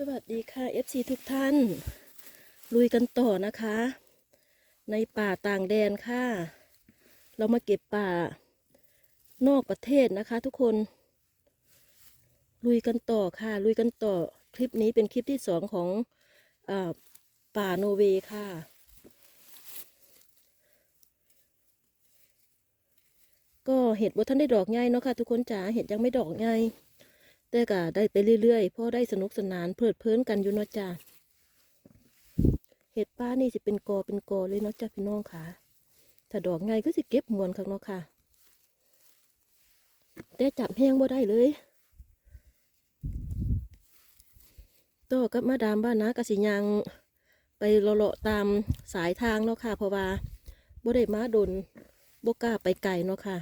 สวัสดีค่ะ FC ทุกท่าน ลุยกันต่อนะคะ ในป่าต่างแดนค่ะ เรามาเก็บป่านอกประเทศนะคะทุกคน ลุยกันต่อค่ะ ลุยกันต่อคลิปนี้เป็นคลิปที่สองของอป่าโนเวย์ค่ะ ก็เห็ดว่าท่านได้ดอกใหญ่เนาะค่ะ ทุกคนจ๋าเห็ดยังไม่ดอกใหญ่ แต่ก็ได้ไปเรื่อยๆพราะได้สนุกสนานเพลิดเพลินกันอยู่เนาะจ้าเห็ดป้านี่จะเป็นกอเป็นกอเลยเนาะจ้าพี่น้องค่ะ ถ้าดอกไงก็สิเก็บมวนข้างเนาะค่ะ แต่จับแห้งบ่ได้เลยต่อกับมาดามบ้านนะกสิยังไปเลาะๆตามสายทางเนาะค่ะ เพราะว่าบ่ได้มาดนบ่กล้าไปไกลเนาะค่ะ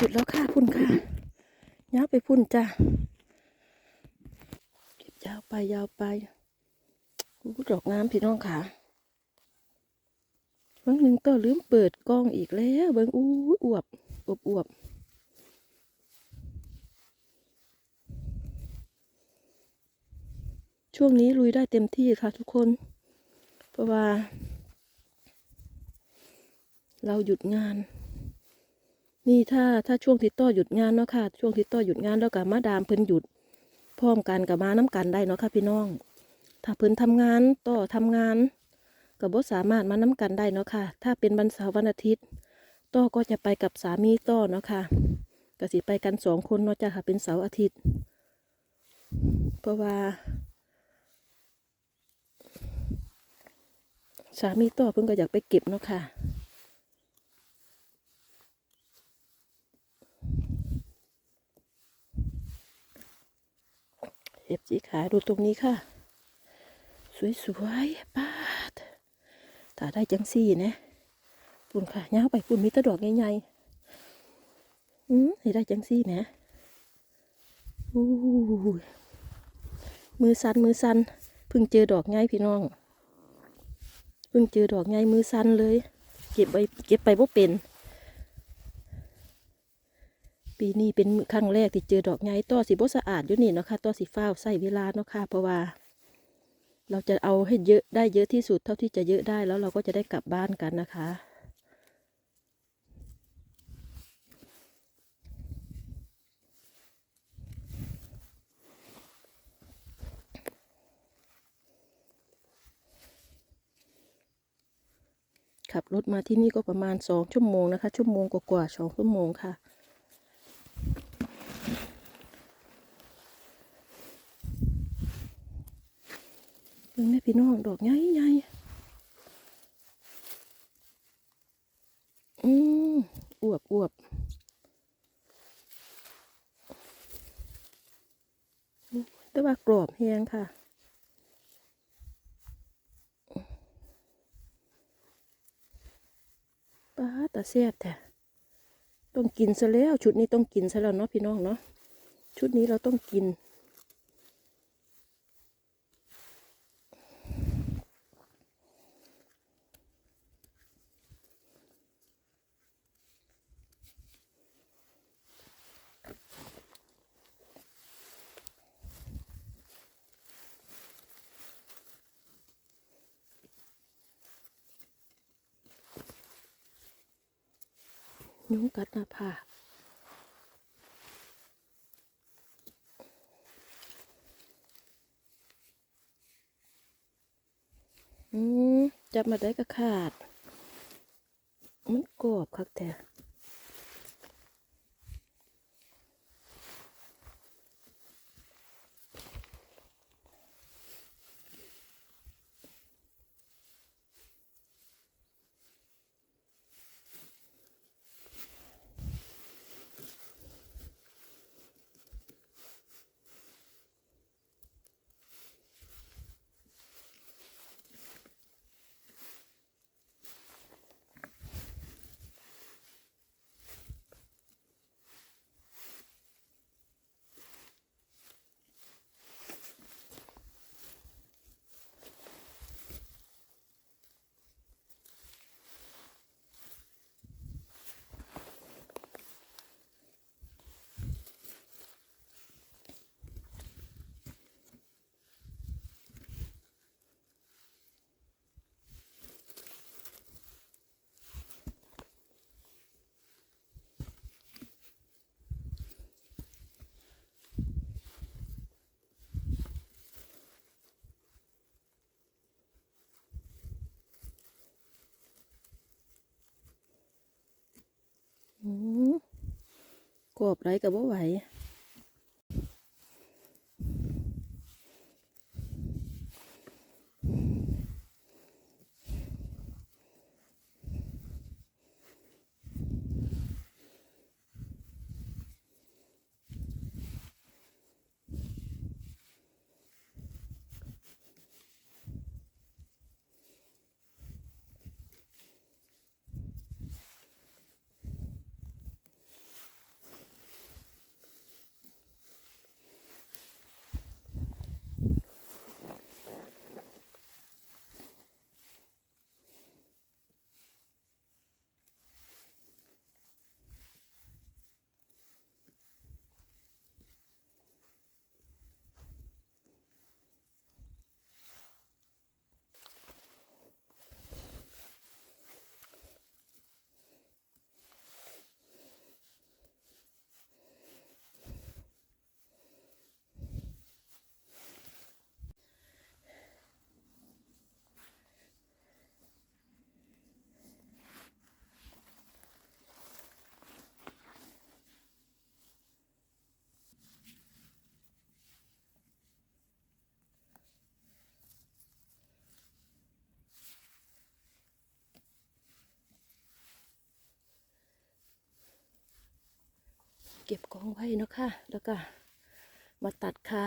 หยุดแล้วค่ะพุ่นค่ะย้าวไปพุ่นจ้ะเก็บยาวไปยาวไปอู้ดอกงามพี่น้องค่ะเบิ้งหนึ่งต่อลืมเปิดกล้องอีกแล้ว เบิ้งอู้อวบอวบอวบช่วงนี้ลุยได้เต็มที่ค่ะทุกคน เพราะว่า เราหยุดงาน นี่ถ้าถ้าช่วงที่ต่อหยุดงานเนาะค่ะ ช่วงที่ต่อหยุดงานแล้วกับมาดามเพิ่นหยุดพร้อมกันกับมาน้ำกันได้เนาะค่ะพี่น้อง ถ้าเพิ่นทำงานต่อทำงานกับบ่สามารถมาน้ำกันได้เนาะค่ะ ถ้าเป็นวันเสาร์วันอาทิตย์ต่อก็จะไปกับสามีต่อเนาะค่ะก็สิไปกันสองคนเนาะจ้ะค่ะเป็นเสาร์อาทิตย์ เพราะว่าสามีต่อเพิ่นก็อยากไปเก็บเนาะค่ะ เอฟจีขาดูตรงนี้ค่ะ สวยๆป้าดถ้าได้จังซี่นะปุ่นค่ะย่างไปปุ่นมีตะดอกใหญ่ๆอืมให้ได้จังซี่นะอู้มือสันมือสันเพิ่งเจอดอกใหญ่พี่น้องเพิ่งเจอดอกใหญ่มือสันเลย เก็บไปเก็บไปบ่เป็น ปีนี้เป็นครั้งแรกที่เจอดอกไงต่อสีบสะอาดอยู่นี่เนาะค่ะต่อสีฟ้าใส่เวลาเนาะค่ะเพราะว่า เราจะเอาให้เยอะได้เยอะที่สุดเท่าที่จะเยอะได้แล้วเราก็จะได้กลับบ้านกันนะคะขับรถมาที่นี่ก็ประมาณสองชั่วโมงนะคะ ชั่วโมงกว่าๆสองชั่วโมงค่ะ เบิ่งแม่ พี่น้องดอกใหญ่ใหญ่อืมอวบอวบแต่ว่ากรอบแฮงค่ะป้าตาแซ่บแท้ต้องกินซะแล้ว ชุดนี้ต้องกินซะแล้วเนาะพี่น้องเนาะชุดนี้เราต้องกิน ยุงกัดหน้าผากอืมจับมาได้ก็ขาด มันกรอบคักแท้ กรอบไรกับว่าไหว เก็บกองไว้นะคะแล้วก็มาตัดขา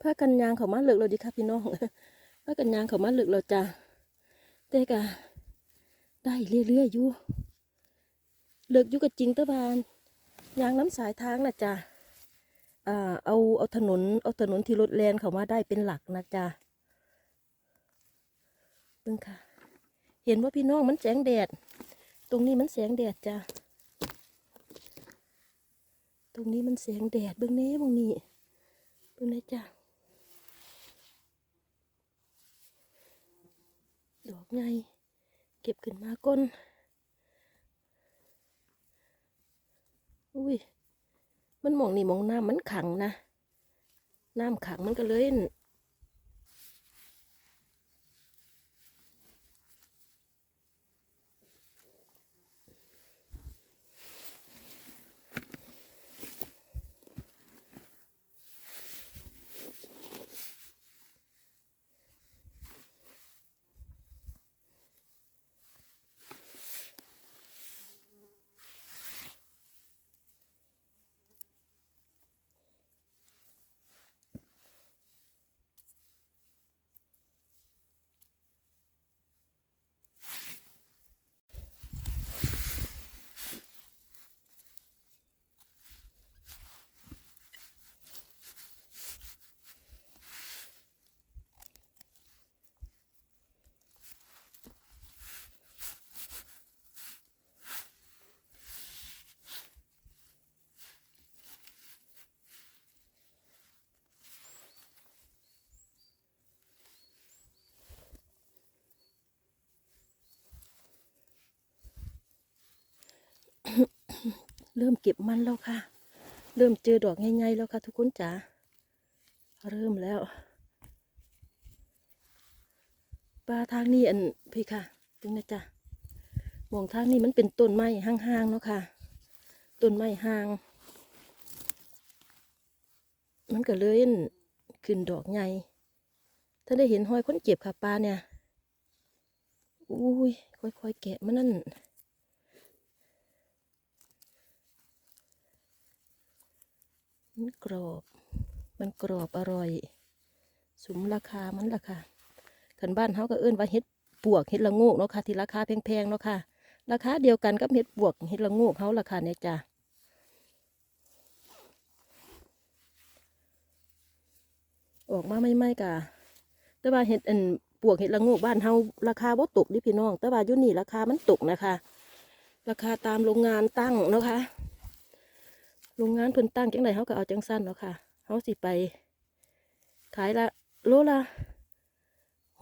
ผ้ากันยางเขามาเลือกเราดีค่ะพี่น้องผ้ากันยางเขามาเลือกเราจ้ะแต่กะได้เรื่อยๆอยู่เลือกอยู่กับจริงตะบานยางน้ำสายทางนะจ้ะอ่าเอาเอาถนนเอาถนนที่รถแลนเขามาได้เป็นหลักนะจ้ะเบิ่งค่ะ เห็นว่าพี่น้องมันแสงแดด ตรงนี้มันแสงแดดจ้ะตรงนี้มันแสงแดดเบื้องนี้เบื้องนี้เบื้องนี้จ้ะ ดอกใหญ่เก็บขึ้นมาก้น อุ้ย มันมองนี่มองน้ำมันขังนะ น้ำขังมันก็เลย เริ่มเก็บมันแล้วค่ะ เริ่มเจอดอกใหญ่ๆแล้วค่ะทุกคนจ๋า เริ่มแล้วปลาทางนี้อันพี่ค่ะถึงนะจ๊ะมองทางนี้มันเป็นต้นไม้ห่างๆเนาะค่ะ ต้นไม้ห่าง มันก็เลยขึ้นดอกใหญ่ ถ้าได้เห็นห้อยคนเจ็บค่ะปลาเนี่ย อุ้ยค่อยๆแกะมันนั่น มันกรอบ มันกรอบอร่อย สมราคามันราคาขันบ้านเขาก็เอื้นว่าเห็ดปวกเห็ดละโงกเนาะค่ะ ที่ราคาแพงๆเนาะค่ะ ราคาเดียวกันกับเห็ดปวกเห็ดละโงกเขาราคาเนี่ยจ้ะออกมาไม่ไม่กะแต่ว่าเห็ดอันปวกเห็ดละโงกบ้านเฮาราคาบ่ตกดิพี่น้อง แต่ว่ายู่นี่ราคามันตกนะคะ ราคาตามโรงงานตั้งเนาะค่ะ โรงงานเพิ่นตั้งจังไดเขาก็เอาจังสั้นเนาะค่ะเขาสิไป ขายละโลละ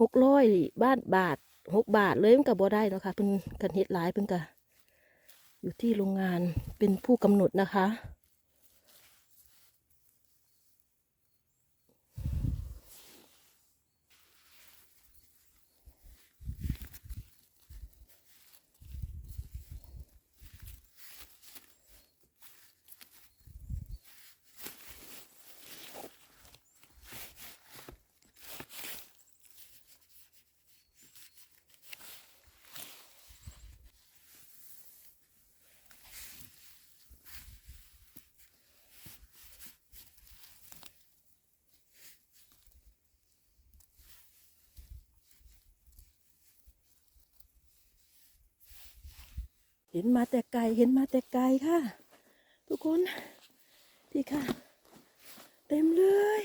หกร้อยบ้านบาทหกบาทเลยมันก็บ่ได้เนาะค่ะเพิ่นกันเฮ็ดหลายเพิ่นก็อยู่ที่โรงงานเป็นผู้กำหนดนะคะ เห็นมาแต่ไกลเห็นมาแต่ไกลค่ะ ทุกคนพี่ค่ะ เต็มเลย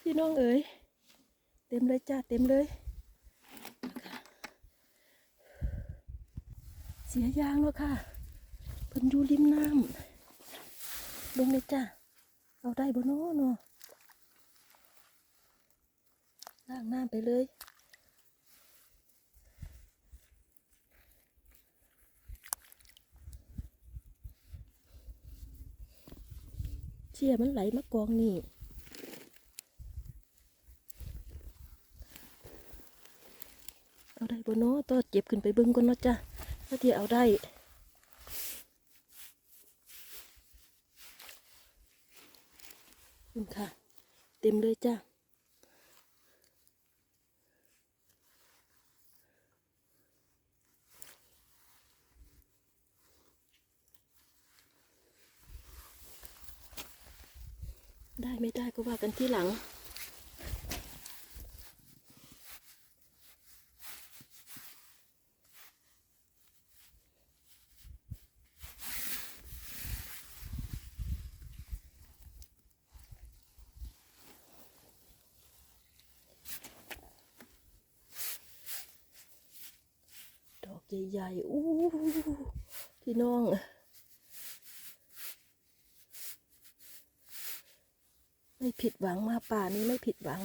พี่น้องเอ๋ยเต็มเลยจ้าเต็มเลย เสียยางแล้วค่ะเพิ่นอยู่ริมน้ำลงเลยจ้าเอาได้บ่เน้อเนาะล้างน้ำไปเลย สียมันไหลมากองนี่เอาได้บ่เนาะต่อเจ็บขึ้นไปเบิ้งก่อนเนาะจ้ะถ้าที่เอาได้คุณค่ะ เต็มเลยจ้ะ ได้ไม่ได้ก็ว่ากันที่หลัง ดอกใหญ่ๆ อู้พี่น้อง ไม่ ผิดหวังมาป่านี้ไม่ผิดหวัง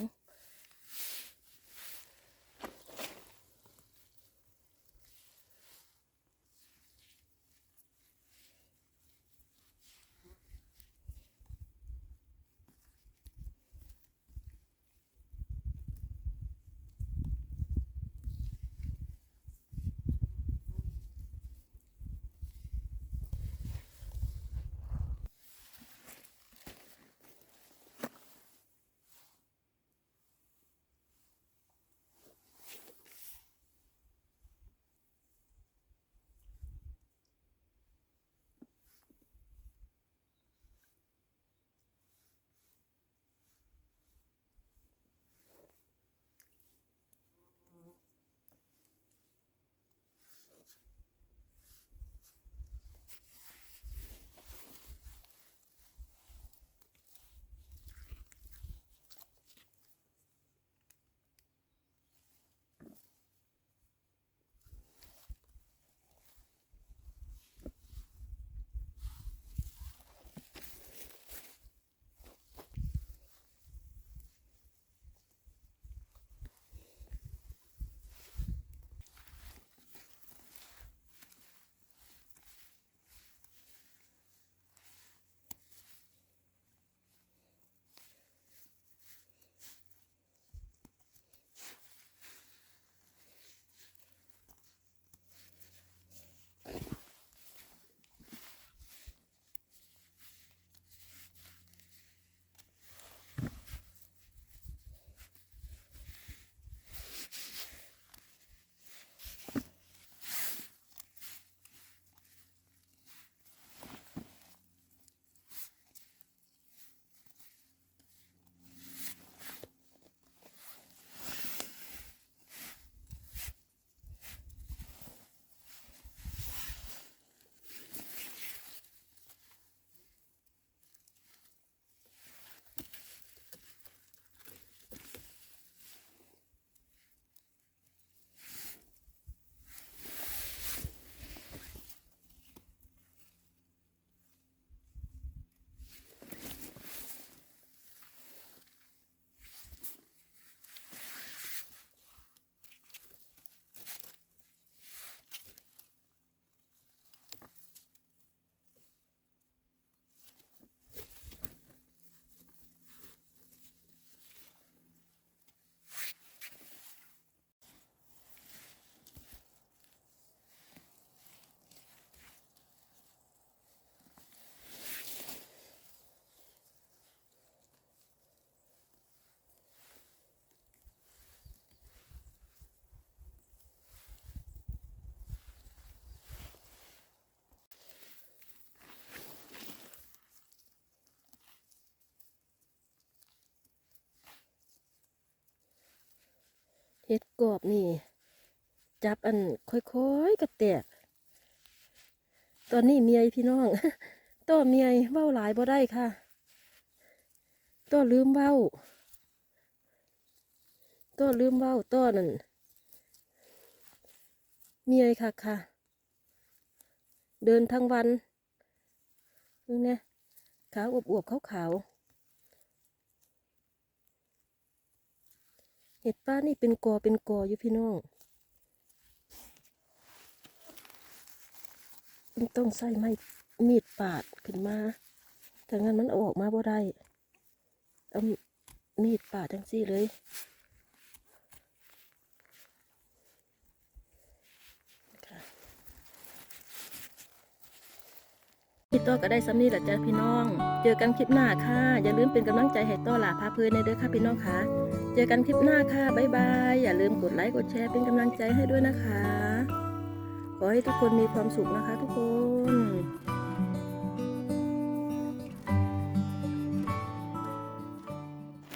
เห็ดกรอบนี่ จับอันค่อยๆกระแตก ตอนนี้เมียพี่น้องต่อเมียเว้าหลายบ่ได้ค่ะต่อลืมเว้าต่อลืมเว้าต่อนั่นเมียค่ะค่ะ เดินทั้งวันนี่นะขาวอวบๆขาวๆ เห็ดป้านี่เป็นกอเป็นกออยู่พี่น้องต้องใส่ไม้มีดปาดขึ้นมาถ้างั้นมันอออกมาบ่ได้เอามีดปาดจังซี่เลยค่ะพี่ต้อก็ได้สำนีแหละจ้ะพี่น้อง เจอกันคลิปหน้าค่ะ อย่าลืมเป็นกำลังใจให้ต้อหลาพาเพลินในเด้อค่ะพี่น้องค่ะ จอกันคลิปหน้าค่ะ บ๊ายบาย อย่าลืมกดไลค์ กดแชร์เป็นกำลังใจให้ด้วยนะคะ ขอให้ทุกคนมีความสุขนะคะทุกคน